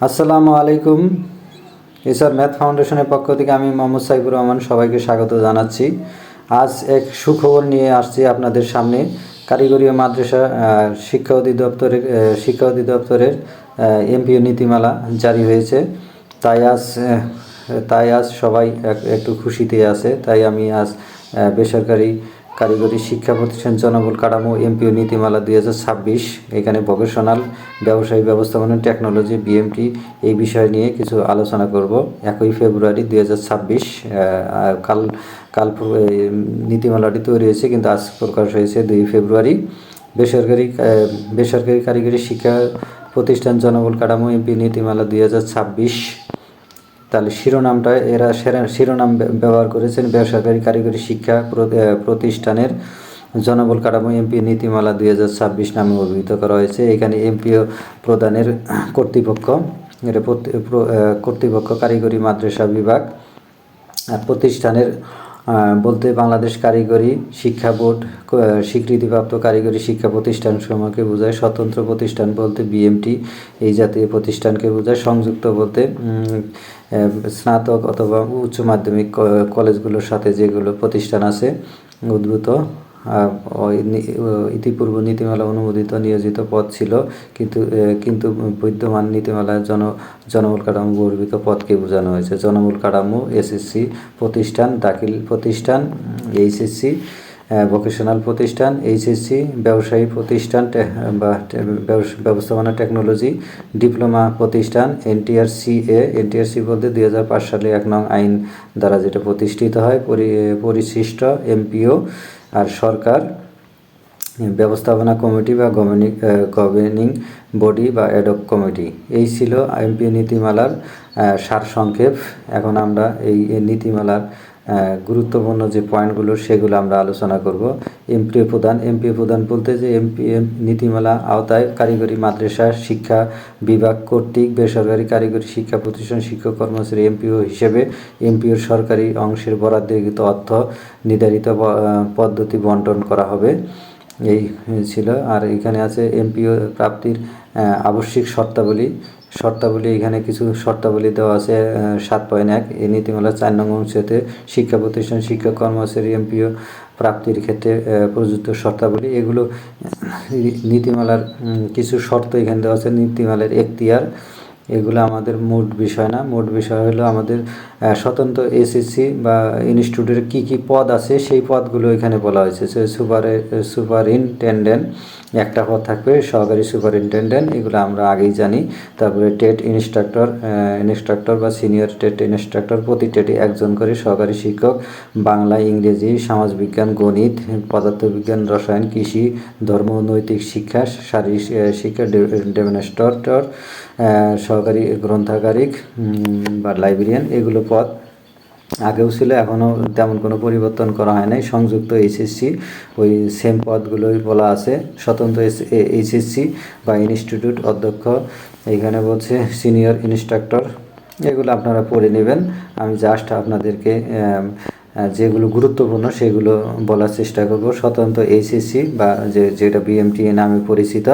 আসসালামু আলাইকুম। SR math ফাউন্ডেশনের পক্ষ থেকে আমি মোহাম্মদ সাইফুর রহমান সবাইকে স্বাগত জানাচ্ছি। আজ এক সুখবর নিয়ে আসছি আপনাদের সামনে। কারিগরি ও মাদ্রাসা শিক্ষা অধিদপ্তরের শিক্ষা অধিদপ্তরের এমপিও নীতিমালা জারি হয়েছে। তাই আজ তাই আজ সবাই এক- একটু খুশিতে আছে। তাই আমি আজ বেসরকারি কারিগরি শিক্ষা প্রতিষ্ঠান জনবল কাঠামো এমপিও নীতিমালা দুই হাজার ছাব্বিশ, এখানে ভোকেশনাল ব্যবসায়ী ব্যবস্থাপনা টেকনোলজি বিএমটি এই বিষয় নিয়ে কিছু আলোচনা করব। একই ফেব্রুয়ারি দুই হাজার ছাব্বিশ কাল কাল নীতিমালাটি তৈরি হয়েছে, কিন্তু আজ প্রকাশ হয়েছে দুই ফেব্রুয়ারি। বেসরকারি বেসরকারি কারিগরি শিক্ষা প্রতিষ্ঠান জনবল কাঠামো এমপি নীতিমালা দুই হাজার ছাব্বিশ তাহলে শিরোনামটা এরা শিরোনাম ব্যবহার করেছেন বেসরকারি কারিগরি শিক্ষা প্র- প্রতিষ্ঠানের জনবল কাঠামো এমপি নীতিমালা দুই হাজার ছাব্বিশ নামে অভিহিত করা হয়েছে। এখানে এমপিও প্রদানের কর্তৃপক্ষ কর্তৃপক্ষ কারিগরি মাদ্রাসা বিভাগ প্রতিষ্ঠানের বলতে বাংলাদেশ কারিগরি শিক্ষা বোর্ড স্বীকৃতিপ্রাপ্ত কারিগরি শিক্ষা প্রতিষ্ঠান সমূহকে বোঝায়, স্বতন্ত্র প্রতিষ্ঠান বলতে বিএমটি এই জাতীয় প্রতিষ্ঠানকে বোঝায়, সংযুক্ত বলতে স্নাতক অথবা উচ্চ মাধ্যমিক কলেজগুলোর সাথে যেগুলো প্রতিষ্ঠান আছে, উদ্ভূত। ইতিপূর্ব নীতিমালা অনুমোদিত নিয়োজিত পদ ছিল, কিন্তু কিন্তু বিদ্যমান নীতিমালায় জন, জনমূল কাঠামো গর্বিত পদকে বোঝানো হয়েছে। জনমূল কাঠামো, এসএসসি প্রতিষ্ঠান, দাখিল প্রতিষ্ঠান, এইচএসসি ভোকেশনাল প্রতিষ্ঠান, এইচএসসি, ব্যবসায়ী প্রতিষ্ঠান বা ব্যবস্থাপনা টেকনোলজি, ডিপ্লোমা প্রতিষ্ঠান, এনটিআরসিএ, এনটিআরসি বলতে দুই হাজার পাঁচ সালে এক নং আইন দ্বারা যেটা প্রতিষ্ঠিত হয়, পরি- পরিশিষ্ট এমপিও আর সরকার ব্যবস্থাপনা কমিটি বা গভর্নিং গভর্নিং বডি বা অ্যাডক কমিটি। এই ছিল এমপি নীতিমালার আহ, সারসংক্ষেপ। এখন আমরা এই নীতিমালার গুরুত্বপূর্ণ যে পয়েন্টগুলো, সেগুলো আমরা আলোচনা করব। এমপিও প্রদান এমপিও প্রদান বলতে যে এমপি নীতিমালা আওতায় কারিগরি মাদ্রাসা, শিক্ষা বিভাগ কর্তৃক বেসরকারি কারিগরি শিক্ষা প্রতিষ্ঠান, শিক্ষক কর্মচারী এমপিও হিসেবে এমপিওর সরকারি অংশের বরাদ্দকৃত অর্থ নির্ধারিত পদ্ধতি বন্টন করা হবে। এই ছিল। আর এখানে আছে এমপিও প্রাপ্তির আবশ্যিক শর্তাবলী। শর্তাবলী, এখানে কিছু শর্তাবলী দেওয়া আছে সাত পয়েন্ট এক। এই নীতিমালা চার নং অংশতে শিক্ষা প্রতিষ্ঠান শিক্ষক কর্মচারী, এমপিও প্রাপ্তির ক্ষেত্রে প্রযুক্ত শর্তাবলী। এগুলো নীতিমালার কিছু শর্ত এখানে দেওয়া আছে। নীতিমালার এখতিয়ার, এগুলো আমাদের মোট বিষয় না। মোট বিষয় হলো আমাদের স্বতন্ত্র এসএসসি বা ইনস্টিটিউটের কী কী পদ আছে, সেই পদগুলো এখানে বলা হয়েছে। সুপার, সুপারিনটেন্ডেন্ট একটা পদ থাকবে সহকারী সুপারিনটেন্ডেন্ট, এগুলো আমরা আগেই জানি। তারপরে টেট ইনস্ট্রাক্টর ইনস্ট্রাক্টর বা সিনিয়র টেট ইনস্ট্রাক্টর প্রতি টেটে একজন করে সহকারী শিক্ষক। বাংলা, ইংরেজি, সমাজবিজ্ঞান, গণিত, পদার্থবিজ্ঞান, রসায়ন, কৃষি, ধর্ম, নৈতিক শিক্ষা, শারীরিক শিক্ষা ডেমনস্ট্রেটর সহকারী গ্রন্থাগারিক বা লাইব্রেরিয়ান, এগুলো পদ আগেও ছিল এখনও তেমন কোনো পরিবর্তন করা হয় নাই। সংযুক্ত এইচএসসি ওই সেম পদগুলোই বলা আছে। স্বতন্ত্র এইচএসসি বা ইনস্টিটিউট অধ্যক্ষ, এইখানে বলছে সিনিয়র ইনস্ট্রাক্টর এগুলো আপনারা পড়ে নেবেন। আমি জাস্ট আপনাদেরকে যেগুলো গুরুত্বপূর্ণ, সেগুলো বলার চেষ্টা করব। স্বতন্ত্র এইচএসসি বা যে, যেটা বিএমটি নামে পরিচিত।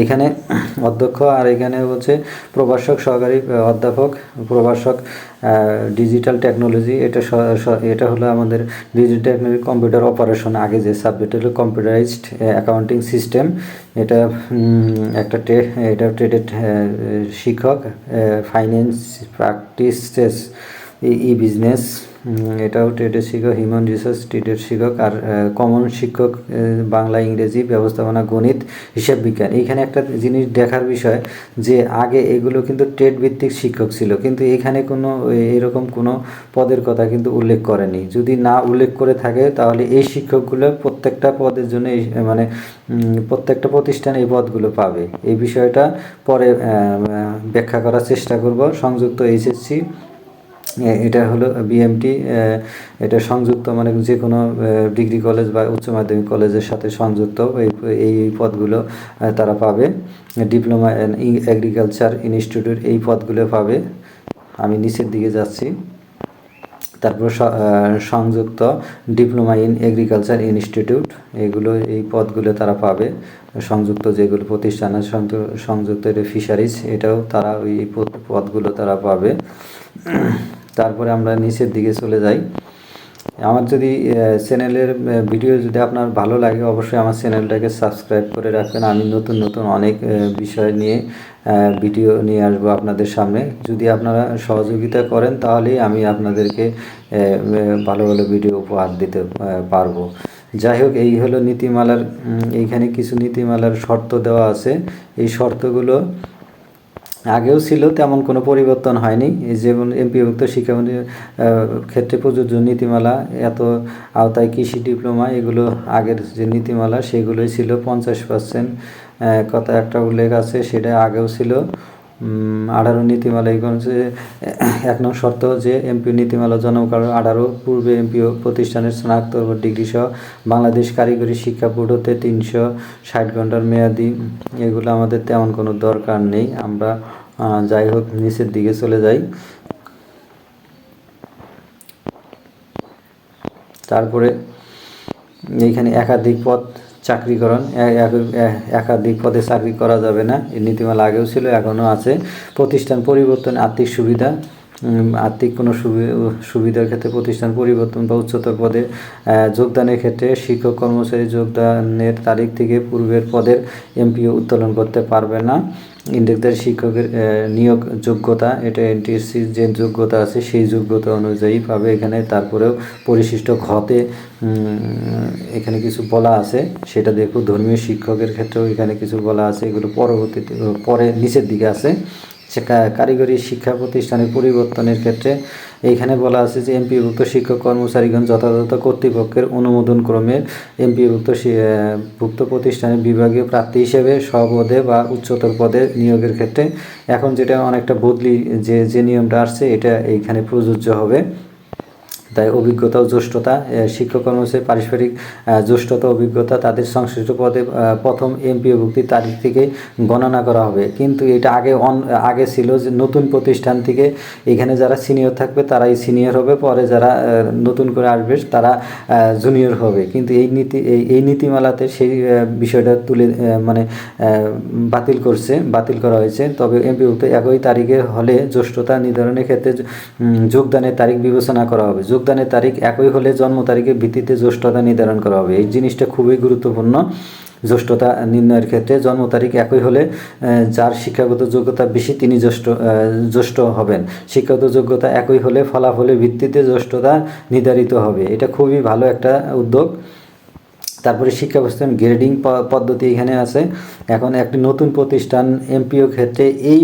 এইখানে অধ্যক্ষ আর এখানে হচ্ছে প্রভাষক, সহকারী অধ্যাপক, প্রভাষক ডিজিটাল টেকনোলজি এটা এটা হলো আমাদের ডিজিটাল টেকনোলজি কম্পিউটার অপারেশন আগে যে সাবজেক্ট হলো কম্পিউটারাইজড অ্যাকাউন্টিং সিস্টেম এটা একটা টে এটা ট্রেডেড শিক্ষক ফাইন্যান্স প্র্যাকটিসেস ই বিজনেস এটাও ট্রেডের শিক্ষক হিউম্যান রিসোর্স ট্রেডের শিক্ষক আর কমন শিক্ষক বাংলা, ইংরেজি ব্যবস্থাপনা, গণিত, হিসাব বিজ্ঞান। এইখানে একটা জিনিস দেখার বিষয় যে আগে এগুলো কিন্তু ট্রেড ভিত্তিক শিক্ষক ছিল, কিন্তু এখানে কোনো এরকম কোনো পদের কথা কিন্তু উল্লেখ করেনি। যদি না উল্লেখ করে থাকে, তাহলে এই শিক্ষকগুলো প্রত্যেকটা পদের জন্য মানে প্রত্যেকটা প্রতিষ্ঠান এই পদগুলো পাবে। এই বিষয়টা পরে ব্যাখ্যা করার চেষ্টা করব। সংযুক্ত এইচএসসি এটা হলো বিএমটি এটা সংযুক্ত মানে যে কোনো ডিগ্রি কলেজ বা উচ্চ মাধ্যমিক কলেজের সাথে সংযুক্ত এই এই পদগুলো তারা পাবে। ডিপ্লোমা এগ্রিকালচার ইনস্টিটিউট এই পদগুলো পাবে। আমি নিচের দিকে যাচ্ছি। তারপর সংযুক্ত ডিপ্লোমা ইন এগ্রিকালচার ইনস্টিটিউট, এগুলো, এই পদগুলো তারা পাবে। সংযুক্ত যেগুলো প্রতিষ্ঠান সংযুক্ত ফিশারিজ এটাও তারা ওই পদ- পদগুলো তারা পাবে। তারপরে আমরা নিচের দিকে চলে যাই। আমার যদি চ্যানেলের ভিডিও যদি আপনার ভালো লাগে, অবশ্যই আমার চ্যানেলটাকে সাবস্ক্রাইব করে রাখবেন। আমি নতুন নতুন অনেক বিষয় নিয়ে ভিডিও নিয়ে আসব আপনাদের সামনে। যদি আপনারা সহযোগিতা করেন, তাহলেই আমি আপনাদেরকে ভালো ভালো ভিডিও উপহার দিতে পারব। যাই হোক, এই হলো নীতিমালার এইখানে কিছু নীতিমালার শর্ত দেওয়া আছে। এই শর্তগুলো আগেও ছিল, তেমন কোনো পরিবর্তন হয়নি। যেমন এমপিভুক্ত শিক্ষামন্ত্রীর ক্ষেত্রে প্রযোজ্য নীতিমালা, এত আওতায় কৃষি ডিপ্লোমা, এগুলো আগের যে নীতিমালা, সেগুলোই ছিল পঞ্চাশ পার্সেন্ট কথা একটা উল্লেখ আছে, সেটা আগেও ছিল। আঠারো নীতিমালা এই হচ্ছে এক নং শর্ত যে এমপি নীতিমালা জন্মকাল আঠারো পূর্বে এমপিও প্রতিষ্ঠানের স্নাতক ডিগ্রি সহ বাংলাদেশ কারিগরি শিক্ষা বোর্ড হতে তিনশো ষাট ঘণ্টার মেয়াদি, এগুলো আমাদের তেমন কোনো দরকার নেই। আমরা যাই হোক, নিচের দিকে চলে যাই। তারপরে এইখানে একাধিক পদ চাকরিকরণ একাধিক পদে চাকরি করা যাবে না। এই নীতিমালা আগেও ছিল, এখনও আছে। প্রতিষ্ঠান পরিবর্তন, আর্থিক সুবিধা আর্থিক কোনো সুবি- সুবিধার ক্ষেত্রে প্রতিষ্ঠান পরিবর্তন বা উচ্চতর পদে যোগদানের ক্ষেত্রে শিক্ষক কর্মচারী যোগদানের তারিখ থেকে পূর্বের পদের এমপিও উত্তোলন করতে পারবে না। ইন্ডেক্সের শিক্ষকের নিয়োগ যোগ্যতা, এটা এনটিএসসির যে যোগ্যতা আছে সেই যোগ্যতা অনুযায়ী পাবে এখানে। তারপরেও পরিশিষ্ট ঘতে এখানে কিছু বলা আছে, সেটা দেখো ধর্মীয় শিক্ষকের ক্ষেত্রেও এখানে কিছু বলা আছে, এগুলো পরবর্তীতে, পরে নিচের দিকে আছে। কারিগরি শিক্ষা প্রতিষ্ঠানের পরিবর্তনের ক্ষেত্রে এইখানে বলা আছে যে এমপিভুক্ত শিক্ষক কর্মচারীগণ যথাযথ কর্তৃপক্ষের অনুমোদন ক্রমে এমপিভুক্ত ভুক্ত প্রতিষ্ঠানের বিভাগীয় প্রার্থী হিসেবে সপদে বা উচ্চতর পদে নিয়োগের ক্ষেত্রে এখন যেটা অনেকটা বদলি যে যে নিয়মটা আসছে, এটা এইখানে প্রযোজ্য হবে। তাই অভিজ্ঞতা ও জ্যেষ্ঠতা শিক্ষক কর্মচারী পারস্পরিক জ্যেষ্ঠতা, অভিজ্ঞতা, তাদের সংশ্লিষ্ট পদে প্রথম এমপিওভুক্তির তারিখ থেকে গণনা করা হবে। কিন্তু এটা আগে অন, আগে ছিল যে নতুন প্রতিষ্ঠান থেকে এখানে যারা সিনিয়র থাকবে তারাই সিনিয়র হবে, পরে যারা নতুন করে আসবে তারা জুনিয়র হবে। কিন্তু এই নীতি, এই নীতিমালাতে সেই বিষয়টা তুলে মানে বাতিল করছে, বাতিল করা হয়েছে। তবে এমপিভুক্ত একই তারিখে হলে জ্যেষ্ঠতা নির্ধারণের ক্ষেত্রে যোগদানের তারিখ বিবেচনা করা হবে। যোগদানের তারিখ একই হলে জন্ম তারিখের ভিত্তিতে জ্যেষ্ঠতা নির্ধারণ করা হবে। এই জিনিসটা খুবই গুরুত্বপূর্ণ জ্যেষ্ঠতা নির্ণয়ের ক্ষেত্রে। জন্ম তারিখ একই হলে যার শিক্ষাগত যোগ্যতা বেশি তিনি জ্যেষ্ঠ জ্যেষ্ঠ হবেন। শিক্ষাগত যোগ্যতা একই হলে ফলাফলের ভিত্তিতে জ্যেষ্ঠতা নির্ধারিত হবে। এটা খুবই ভালো একটা উদ্যোগ। তারপরে শিক্ষা প্রতিষ্ঠান গ্রেডিং পদ্ধতি এখানে আছে। এখন একটি নতুন প্রতিষ্ঠান এমপিও ক্ষেত্রে এই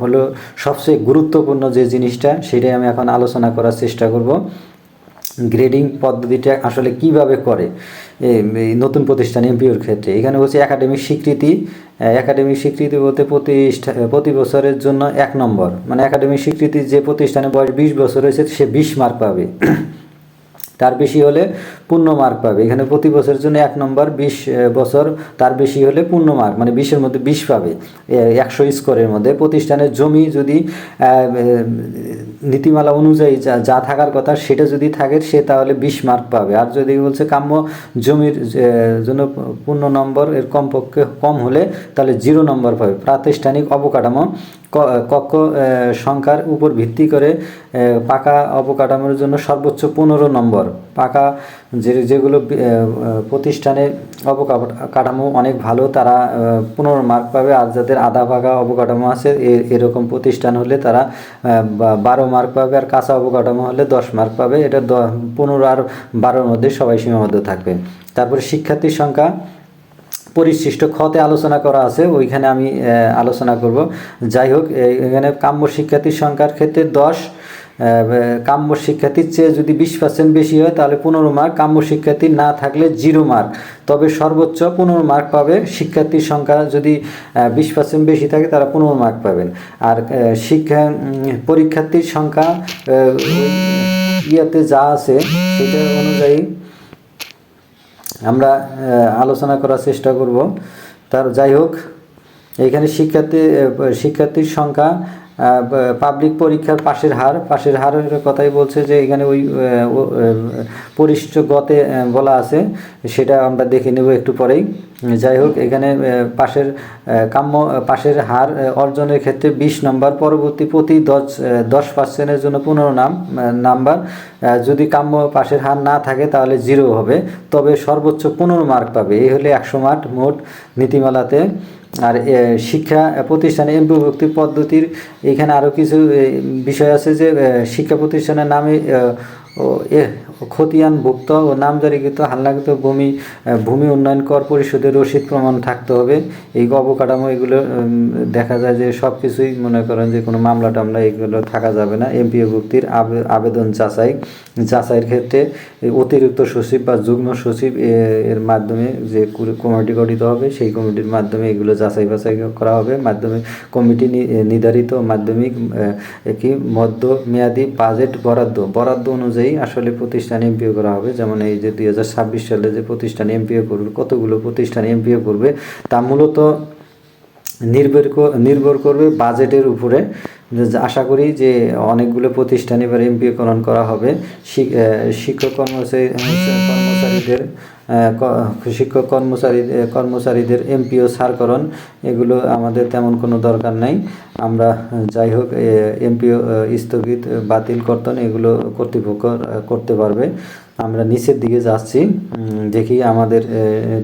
হলো সবচেয়ে গুরুত্বপূর্ণ যে জিনিসটা, সেটাই আমি এখন আলোচনা করার চেষ্টা করব। গ্রেডিং পদ্ধতিটা আসলে কীভাবে করে? নতুন প্রতিষ্ঠান এমপিওর ক্ষেত্রে। এখানে হচ্ছে একাডেমিক স্বীকৃতি। একাডেমিক স্বীকৃতি বলতে প্রতিষ্ঠা প্রতি বছরের জন্য এক নম্বর। মানে একাডেমিক স্বীকৃতি যে প্রতিষ্ঠানে বয়স বিশ বছর হয়েছে, সে বিশ মার্ক পাবে। তার বেশি হলে পূর্ণ মার্ক পাবে। এখানে প্রতি বছরের জন্য এক নম্বর বিশ বছর তার বেশি হলে পূর্ণ মার্ক মানে বিশের মধ্যে বিশ পাবে। একশো স্কোরের মধ্যে। প্রতিষ্ঠানের জমি যদি নীতিমালা অনুযায়ী যা যা থাকার কথা সেটা যদি থাকে, সে তাহলে বিশ মার্ক পাবে। আর যদি বলছে কাম্য জমির জন্য পূর্ণ নম্বর এর কমপক্ষে কম হলে তাহলে জিরো নম্বর পাবে। প্রাতিষ্ঠানিক অবকাঠামো কক্ষ সংখ্যার উপর ভিত্তি করে পাকা অবকাঠামোর জন্য সর্বোচ্চ পনেরো নম্বর। পাকা যে, যেগুলো প্রতিষ্ঠানে অবকাঠামো অনেক ভালো, তারা পনেরো মার্ক পাবে। আর যাদের আধা পাকা অবকাঠামো আছে এরকম প্রতিষ্ঠান হলে তারা বারো মার্ক পাবে। আর কাঁচা অবকাঠামো হলে দশ মার্ক পাবে। এটা দ- পনেরো আর বারোর মধ্যে সবাই সীমাবদ্ধ থাকবে। তারপরে শিক্ষার্থীর সংখ্যা পরিশিষ্ট খতে আলোচনা করা আছে, ওইখানে আমি আলোচনা করব। যাই হোক এখানে কাম্য শিক্ষার্থীর সংখ্যার ক্ষেত্রে দশ কাম্য শিক্ষার্থীর চেয়ে যদি বিশ পার্সেন্ট বেশি হয়, তাহলে পনেরো মার্ক কাম্য শিক্ষার্থী না থাকলে জিরো মার্ক তবে সর্বোচ্চ পনেরো মার্ক পাবে। শিক্ষার্থীর সংখ্যা যদি বিশ পার্সেন্ট বেশি থাকে, তারা পনেরো মার্ক পাবেন। আর শিক্ষা পরীক্ষার্থীর সংখ্যা ইয়াতে যা আছে, সেটা অনুযায়ী আমরা আলোচনা করার চেষ্টা করব। তার যাই হোক এখানে শিক্ষার্থী শিক্ষার্থীর সংখ্যা পাবলিক পরীক্ষার পাশের হার পাশের হারের কথাই বলছে যে এখানে ওই আহ, ও- আহ, পরিশিষ্ট গতে বলা আছে সেটা আমরা দেখে নেব একটু পরেই। যাই হোক এখানে পাশের কাম্য পাশের হার অর্জনের ক্ষেত্রে বিশ নম্বর পরবর্তী প্রতি দশ দশ পার্সেন্টের জন্য পনেরো নাম নাম্বার। যদি কাম্য পাশের হার না থাকে তাহলে জিরো হবে। তবে সর্বোচ্চ পনেরো মার্ক পাবে। এই হলে একশো মার্ক মোট নীতিমালাতে। আর শিক্ষা প্রতিষ্ঠানে এমপিভুক্তি পদ্ধতির এখানে আরও কিছু বিষয় আছে যে শিক্ষা প্রতিষ্ঠানের নামে ও এ খতিয়ানভুক্ত ও নামজারিকৃত হালনাকৃত ভূমি ভূমি উন্নয়ন কর পরিষদের রসিদ প্রমাণ থাকতে হবে। এই অবকাঠামো, এগুলো দেখা যায় যে সব কিছুই মনে করেন যে কোনো মামলা টামলা এগুলো থাকা যাবে না। এমপিও ভুক্তির আবে- আবেদন যাচাই, যাচাইয়ের ক্ষেত্রে অতিরিক্ত সচিব বা যুগ্ম সচিব এর মাধ্যমে যে কমিটি গঠিত হবে, সেই কমিটির মাধ্যমে এগুলো যাচাই বাছাই করা হবে। মাধ্যমে কমিটি নির্ধারিত মাধ্যমিক কি মধ্য মেয়াদি বাজেট বরাদ্দ। বরাদ্দ অনুযায়ী আসলে প্রতিষ্ঠান এমপিও করা হবে। যেমন এই যে দুই হাজার ছাব্বিশ সালে যে প্রতিষ্ঠান এমপিও করবে, কতগুলো প্রতিষ্ঠান এমপিও করবে, তা মূলত নির্ভর নির্ভর করবে বাজেটের উপরে। আশা করি যে অনেকগুলো প্রতিষ্ঠান এবার এমপিওকরণ করা হবে। শিক্ষক কর্মচারী কর্মচারীদের শিক্ষক কর্মচারী কর্মচারীদের এমপিও সারকরণ এগুলো আমাদের তেমন কোনো দরকার নাই। আমরা যাই হোক এমপিও স্থগিত, বাতিল, কর্তন, এগুলো কর্তৃপক্ষ করতে পারবে। আমরা নিচের দিকে যাচ্ছি দেখি আমাদের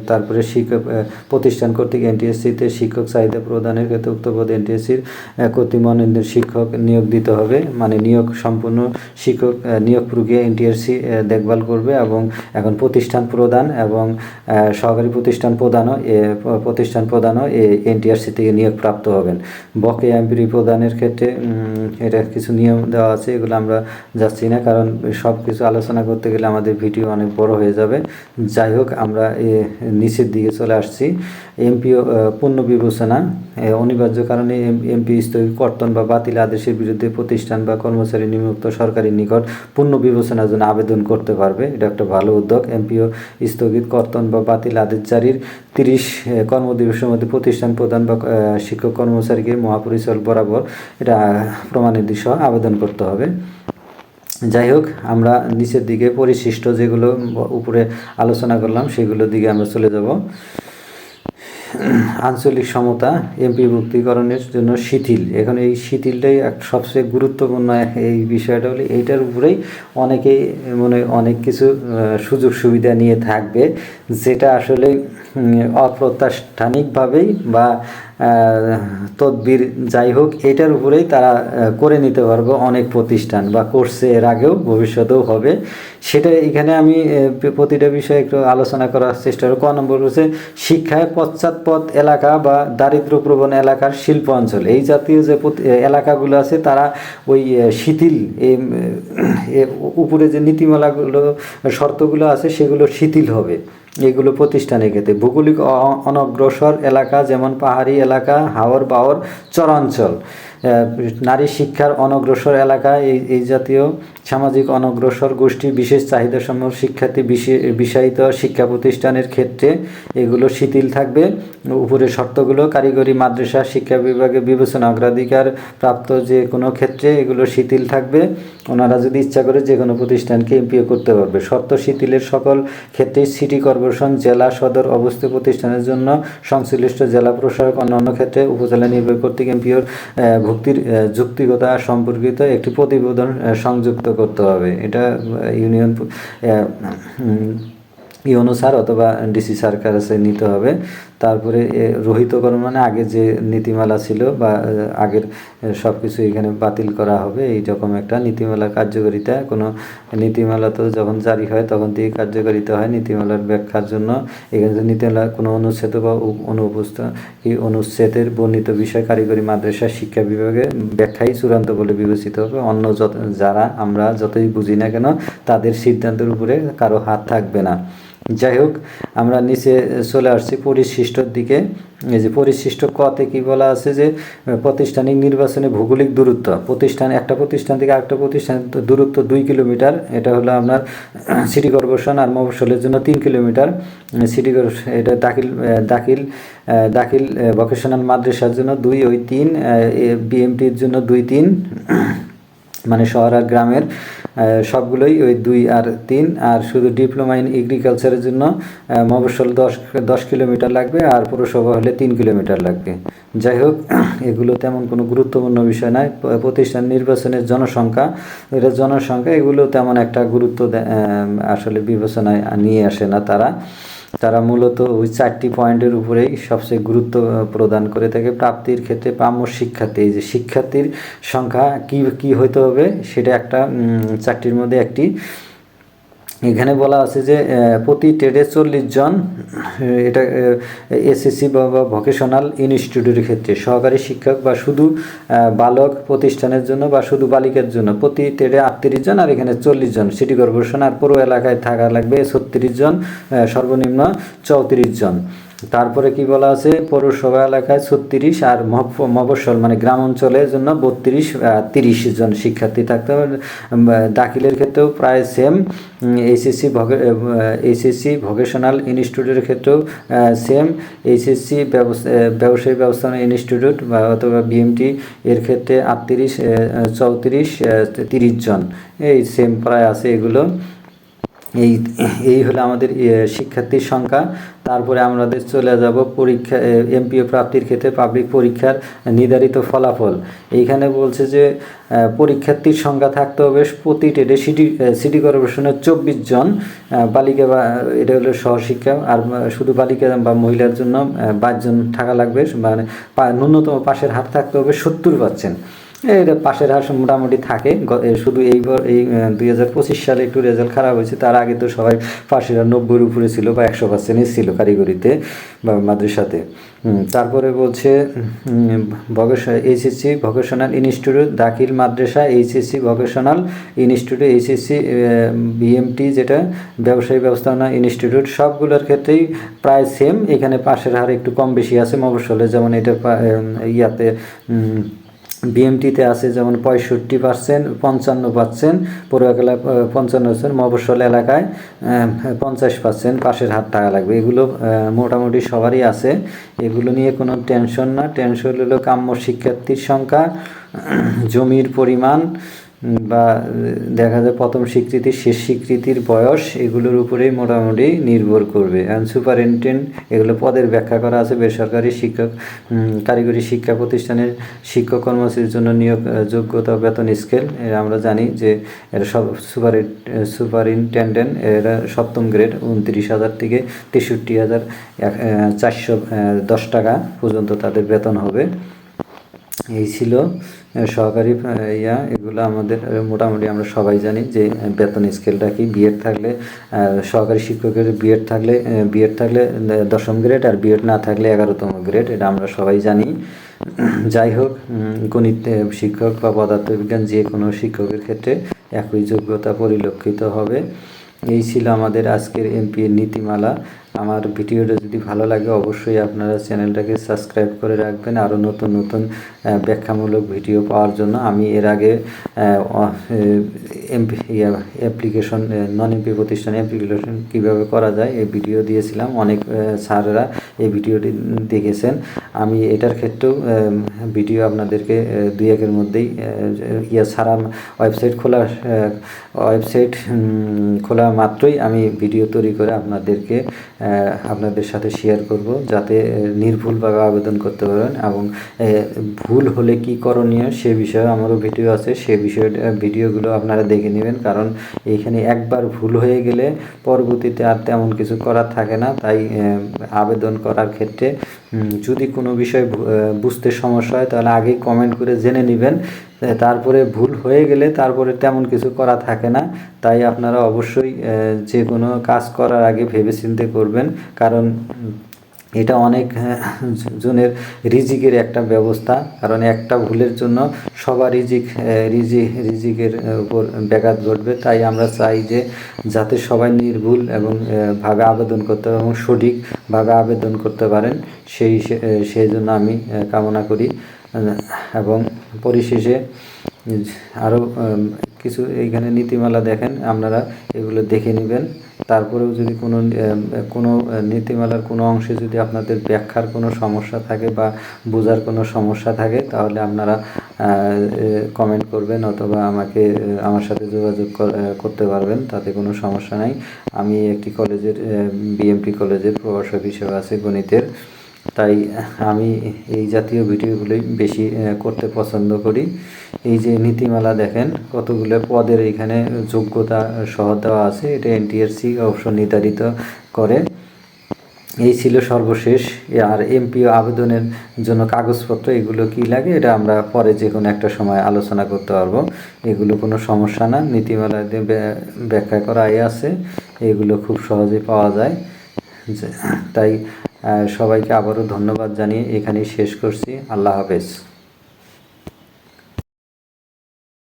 তারপরে শিক্ষক প্রতিষ্ঠান কর্তৃক এনটিএসসিতে শিক্ষক চাহিদা প্রদানের ক্ষেত্রে উক্ত পদ এনটিএসসির কর্তৃমনোনীত শিক্ষক নিয়োগ দিতে হবে। মানে নিয়োগ সম্পূর্ণ শিক্ষক নিয়োগ প্রক্রিয়া এনটিএসসি দেখভাল করবে এবং এখন প্রতিষ্ঠান প্রদান এবং সহকারী প্রতিষ্ঠান প্রদানও প্রতিষ্ঠান প্রদানও এনটিআরসি থেকে নিয়োগ প্রাপ্ত হবেন। বকেয়া এমপিরি প্রদানের ক্ষেত্রে এটা কিছু নিয়ম দেওয়া আছে, এগুলো আমরা যাচ্ছি না, কারণ সব কিছু আলোচনা করতে গেলে আমাদের ভিডিও অনেক বড় হয়ে যাবে। যাই হোক, আমরা নিচের দিকে চলে আসছি। এমপিও পূর্ণ বিবেচনা। অনিবার্য কারণে এমপি স্থগিত কর্তন বা বাতিল আদেশের বিরুদ্ধে প্রতিষ্ঠান বা কর্মচারী নিম্নোক্ত সরকারি নিকট পূর্ণ বিবেচনার জন্য আবেদন করতে পারবে। এটা একটা ভালো উদ্যোগ। এমপিও স্থগিত কর্তন বা বাতিল আদেশ জারির তিরিশ কর্মদিবসের মধ্যে প্রতিষ্ঠান প্রদান বা শিক্ষক কর্মচারীকে মহাপরিচালক বরাবর এটা প্রমাণের দিশা আবেদন করতে হবে। যাই হোক, আমরা নিচের দিকে পরিশিষ্ট যেগুলো উপরে আলোচনা করলাম, সেগুলোর দিকে আমরা চলে যাব। আঞ্চলিক সমতা, এমপি মুক্তিকরণের জন্য শিথিল। এখন এই শিথিলটাই এক সবচেয়ে গুরুত্বপূর্ণ এই বিষয়টা হলে, এইটার উপরেই অনেকেই মনে অনেক কিছু সুযোগ সুবিধা নিয়ে থাকবে, যেটা আসলে অপ্রত্যাষ্ঠানিকভাবেই বা তদবির যাই হোক, এটার উপরেই তারা করে নিতে পারব অনেক প্রতিষ্ঠান বা করছে এর আগেও, ভবিষ্যতেও হবে। সেটা এখানে আমি প্রতিটা বিষয়ে একটু আলোচনা করার চেষ্টা করব। ক নম্বর হচ্ছে শিক্ষায় পশ্চাৎপদ এলাকা বা দারিদ্র্যপ্রবণ এলাকার শিল্প অঞ্চল। এই জাতীয় যে এলাকাগুলো আছে, তারা ওই শিথিল উপরে যে নীতিমালাগুলো, শর্তগুলো আছে, সেগুলো শিথিল হবে। এগুলো প্রতিষ্ঠানের ক্ষেত্রে। ভৌগোলিক অনগ্রসর এলাকা যেমন পাহাড়ি এলাকা, হাওর বাওর, চরাঞ্চল। নারী শিক্ষার অনগ্রসর এলাকা, এই এই জাতীয় সামাজিক অনগ্রসর গোষ্ঠী বিশেষ চাহিদাসমূহ শিক্ষার্থী বিষয়িত শিক্ষা প্রতিষ্ঠানের ক্ষেত্রে এগুলো শিথিল থাকবে। উপরে শর্তগুলো কারিগরি মাদ্রাসা শিক্ষা বিভাগে বিবেচনা অগ্রাধিকার প্রাপ্ত যে কোনো ক্ষেত্রে এগুলো শিথিল থাকবে। ওনারা যদি ইচ্ছা করে যে কোনো প্রতিষ্ঠানকে এমপিও করতে পারবে। শর্ত শিথিলের সকল ক্ষেত্রে সিটি কর্পোরেশন জেলা সদর অবস্থিত প্রতিষ্ঠানের জন্য সংশ্লিষ্ট জেলা প্রশাসক অন্যান্য ক্ষেত্রে উপজেলা নির্বাহী কর্তৃক এমপিওর ভুক্তির আহ, যুক্তিকতা সম্পর্কিত একটি প্রতিবেদন সংযুক্ত করতে হবে। এটা ইউনিয়ন ইউনো স্যার অথবা ডিসি স্যার কাছে নিতে হবে। তারপরে রহিতকরণ মানে আগে যে নীতিমালা ছিল বা আগের সব কিছু এখানে বাতিল করা হবে এইরকম একটা নীতিমালার কার্যকারিতা। কোনো নীতিমালা তো যখন জারি হয় তখন থেকে কার্যকারিতা হয় নীতিমালার ব্যাখ্যার জন্য। এখানে নীতিমালা, কোনো অনুচ্ছেদ বা অনুপস্থ, এই অনুচ্ছেদের বর্ণিত বিষয় কারিগরি মাদ্রাসা শিক্ষা বিভাগে ব্যাখ্যাই চূড়ান্ত বলে বিবেচিত হবে। অন্য যারা, আমরা যতই বুঝি না কেন, তাদের সিদ্ধান্তের উপরে কারও হাত থাকবে না। যাই হোক, আমরা নিচে চলে আসছি পরিশিষ্টর দিকে। এই যে পরিশিষ্ট কতে কি বলা আছে যে প্রাতিষ্ঠানিক নির্বাচনে ভৌগোলিক দূরত্ব। প্রতিষ্ঠান, একটা প্রতিষ্ঠান থেকে আরেকটা প্রতিষ্ঠান দূরত্ব দুই কিলোমিটার। এটা হলো আপনার সিটি কর্পোরেশন আর মফস্বলের জন্য তিন কিলোমিটার। সিটি এটা দাখিল দাখিল দাখিল ভোকেশনাল মাদ্রাসার জন্য দুই ওই তিন বিএমটির জন্য দুই তিন। মানে শহর আর গ্রামের সবগুলোই ওই দুই আর তিন। আর শুধু ডিপ্লোমা ইন এগ্রিকালচারের জন্য মফস্বল দশ দশ কিলোমিটার লাগবে আর পৌরসভা হলে তিন কিলোমিটার লাগবে। যাই হোক, এগুলো তেমন কোনো গুরুত্বপূর্ণ বিষয় নয়। প্রতিষ্ঠান নির্বাচনের জনসংখ্যা এটা জনসংখ্যা, এগুলো তেমন একটা গুরুত্ব আসলে বিবেচনায় নিয়ে আসে না তারা। মূলত ওই চারটি পয়েন্টের উপরেই সবচেয়ে গুরুত্ব প্রদান করে থাকে। প্রাপ্তির ক্ষেত্রে পাম্য শিক্ষার্থী যে শিক্ষার্থীর সংখ্যা কি কি হইতে হবে? সেটা একটা চারটির মধ্যে একটি। এখানে বলা আছে যে প্রতি ট্রেডে চল্লিশ জন এটা এসএসসি বা ভোকেশনাল ইনস্টিটিউটের ক্ষেত্রে, সহকারী শিক্ষক বা শুধু বালক প্রতিষ্ঠানের জন্য বা শুধু বালিকার জন্য, প্রতি ট্রেডে আটত্রিশ জন আর এখানে চল্লিশ জন। সিটি কর্পোরেশন আর পুরো এলাকায় থাকা লাগবে ছত্রিশ জন সর্বনিম্ন চৌত্রিশ জন। তারপরে কি বলা আছে? পৌরসভা এলাকায় ছত্রিশ আর মফ- মফস্বল মানে গ্রাম অঞ্চলের জন্য বত্রিশ তিরিশ জন শিক্ষার্থী থাকতে হবে। দাখিলের ক্ষেত্রেও প্রায় সেম এইচএসসি এইচএসসি ভোকেশনাল ইনস্টিটিউটের ক্ষেত্রেও সেম এইচএসসি ব্যবসায়ী ব্যবস্থাপনা ইনস্টিটিউট বা অথবা বিএমটি এর ক্ষেত্রে আটত্রিশ চৌত্রিশ তিরিশ জন। এই সেম প্রায় আছে এগুলো। এই এই হলো আমাদের শিক্ষার্থীর সংখ্যা। তারপরে আমাদের চলে যাব পরীক্ষা এমপিও প্রাপ্তির ক্ষেত্রে পাবলিক পরীক্ষার নির্ধারিত ফলাফল। এইখানে বলছে যে পরীক্ষার্থীর সংখ্যা থাকতে হবে প্রতি টেডে সিটি সিটি কর্পোরেশনের চব্বিশ জন। বালিকা বা, এটা হলো সহশিক্ষা। আর শুধু বালিকা বা মহিলার জন্য বাইশ জন থাকা লাগবে। মানে ন্যূনতম পাশের হার থাকতে হবে সত্তর পার্সেন্ট। এটা পাশের হার মোটামুটি থাকে। শুধু এইবার এই দুই হাজার পঁচিশ সালে একটু রেজাল্ট খারাপ হয়েছে। তার আগে তো সবাই পাশের হার নব্বইয়ের উপরে ছিল বা একশো পার্সেন্টই ছিল কারিগরিতে বা মাদ্রাসাতে। তারপরে বলছে এইচএসসি ভোকেশনাল ইনস্টিটিউট, দাখিল মাদ্রাসা HSC vocational institute HSC BMT যেটা, ব্যবসায়ী ব্যবস্থাপনা ইনস্টিটিউট, সবগুলোর ক্ষেত্রেই প্রায় সেম এখানে পাশের হার একটু কম বেশি আছে মফস্বলে, যেমন এটা ইয়াতে বিএমটিতে আছে যেমন পঁয়ষট্টি পার্সেন্ট, পঞ্চান্ন পার্সেন্ট পড়ুয়াকলা পঞ্চান্ন পার্সেন্ট, মফস্বল এলাকায় পঞ্চাশ পার্সেন্ট পাশের হাত টাকা লাগবে। এগুলো মোটামুটি সবারই আছে। এগুলো নিয়ে কোনো টেনশন না। টেনশন হলো কাম্য শিক্ষার্থীর সংখ্যা, জমির পরিমাণ বা দেখা যায় প্রথম স্বীকৃতি, শেষ স্বীকৃতির বয়স এগুলোর উপরেই মোটামুটি নির্ভর করবে। অ্যান্ড সুপারিনটেন্ডেন্ট এগুলো পদের ব্যাখ্যা করা আছে, বেসরকারি শিক্ষক কারিগরি শিক্ষা প্রতিষ্ঠানের শিক্ষক কর্মসূচির জন্য নিয়োগ যোগ্যতা বেতন স্কেল আমরা জানি যে এরা সব সুপারি সুপারিনটেন্ডেন্ট এরা সপ্তম গ্রেড উনত্রিশ হাজার থেকে তেষট্টি হাজার চারশো দশ টাকা পর্যন্ত তাদের বেতন হবে। এই ছিল সহকারী ইয়া, এগুলো আমাদের মোটামুটি আমরা সবাই জানি যে বেতন স্কেলটা কি। বিএড থাকলে সহকারী শিক্ষকের বিএড থাকলে বিএড থাকলে দশম গ্রেড আর বিএড না থাকলে এগারোতম গ্রেড এটা আমরা সবাই জানি। যাই হোক গণিত শিক্ষক বা পদার্থবিজ্ঞান যে কোনো শিক্ষকের ক্ষেত্রে একই যোগ্যতা পরিলক্ষিত হবে। এই ছিল আমাদের আজকের এমপি নীতিমালা। আমার ভিডিওটা যদি ভালো লাগে, অবশ্যই আপনারা চ্যানেলটাকে সাবস্ক্রাইব করে রাখবেন। আরও নতুন নতুন ব্যাখ্যামূলক ভিডিও পাওয়ার জন্য আমি এর আগে এমপি অ্যাপ্লিকেশন নন এমপি প্রতিষ্ঠানে অ্যাপ্লিকেশন কীভাবে করা যায়, এই ভিডিও দিয়েছিলাম। অনেক স্যাররা এই ভিডিওটি দেখেছেন। আমি এটার ক্ষেত্রেও ভিডিও আপনাদেরকে দুই একের মধ্যেই ইয়া ছাড়া ওয়েবসাইট খোলা ওয়েবসাইট খোলা মাত্রই আমি ভিডিও তৈরি করে আপনাদেরকে আপনাদের সাথে শেয়ার করব যাতে নির্ভুলভাবে আবেদন করতে পারেন এবং ভুল হলে কি করণীয় সে বিষয়ে আমারও ভিডিও আছে। সে বিষয়ে ভিডিওগুলো আপনারা দেখে নেবেন কারণ এখানে একবার ভুল হয়ে গেলে পরবর্তীতে আর তেমন কিছু করার থাকে না। তাই আবেদন করার ক্ষেত্রে যদি কোনো বিষয় বুঝতে সমস্যা হয়, তাহলে আগে কমেন্ট করে জেনে নেবেন। তারপরে ভুল হয়ে গেলে তারপরে তেমন কিছু করা থাকে না। তাই আপনারা অবশ্যই যে কোনো কাজ করার আগে ভেবেচিন্তে করবেন। কারণ এটা অনেক আহ, জনের রিজিকের একটা ব্যবস্থা। কারণ একটা ভুলের জন্য সবার রিজিক রিজি রিজিকের উপর ব্যাঘাত ঘটবে। তাই আমরা চাই যে যাতে সবাই নির্ভুল এবং ভাবে আবেদন করতে এবং সঠিকভাবে আবেদন করতে পারেন। সেই সেই জন্য আমি কামনা করি। এবং পরিশেষে আরও কিছু এইখানে নীতিমালা দেখেন আপনারা এগুলো দেখে নেবেন। তারপরেও যদি কোনো কোনো নীতিমালার কোনো অংশে যদি আপনাদের ব্যাখ্যার কোনো সমস্যা থাকে বা বোঝার কোনো সমস্যা থাকে, তাহলে আপনারা কমেন্ট করবেন অথবা আমাকে আমার সাথে যোগাযোগ করতে পারবেন, তাতে কোনো সমস্যা নাই। আমি একটি কলেজের বিএমপি কলেজের প্রভাষক হিসেবে আছি গণিতের। তাই আমি এই জাতীয় ভিডিওগুলোই বেশি করতে পছন্দ করি। এই যে নীতিমালা দেখেন, কতগুলো পদের এখানে যোগ্যতা সহ দেওয়া আছে। এটা এনটিআরসি অবশ্য নির্ধারিত করে। এই ছিল সর্বশেষ। আর এমপিও আবেদনের জন্য কাগজপত্র, এগুলো কি লাগে, এটা আমরা পরে যে কোনো একটা সময় আলোচনা করতে পারব। এগুলো কোনো সমস্যা না, নীতিমালাতে ব্য- ব্যাখ্যা করাই আছে। এগুলো খুব সহজে পাওয়া যায়। তাই সবাইকে আবারও ধন্যবাদ জানিয়ে এখানেই শেষ করছি। আল্লাহ হাফেজ।